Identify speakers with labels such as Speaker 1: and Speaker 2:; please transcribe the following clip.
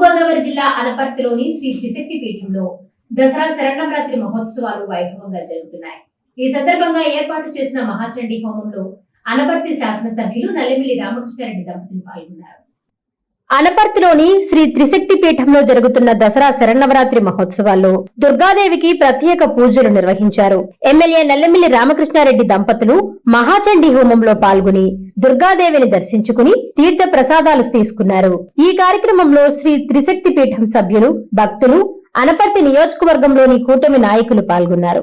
Speaker 1: తూర్పుగోదావరి జిల్లా అనపర్తిలోని శ్రీ త్రిశక్తి పీఠంలో దసరా శరణవరాత్రి మహోత్సవాలు వైభవంగా జరుగుతున్నాయి. ఈ సందర్భంగా ఏర్పాటు చేసిన మహాచండీ హోమంలో అనపర్తి శాసనసభ్యులు నల్లమిల్లి రామకృష్ణారెడ్డి దంపతులు పాల్గొన్నారు.
Speaker 2: అనపర్తిలోని శ్రీ త్రిశక్తి పీఠంలో జరుగుతున్న దసరా శరన్నవరాత్రి మహోత్సవాల్లో దుర్గాదేవికి ప్రత్యేక పూజలు నిర్వహించారు. ఎమ్మెల్యే నల్లమిల్లి రామకృష్ణారెడ్డి దంపతులు మహాచండీ హోమంలో పాల్గొని దుర్గాదేవిని దర్శించుకుని తీర్థ ప్రసాదాలు తీసుకున్నారు. ఈ కార్యక్రమంలో శ్రీ త్రిశక్తి పీఠం సభ్యులు భక్తులు అనపర్తి నియోజకవర్గంలోని కూటమి నాయకులు పాల్గొన్నారు.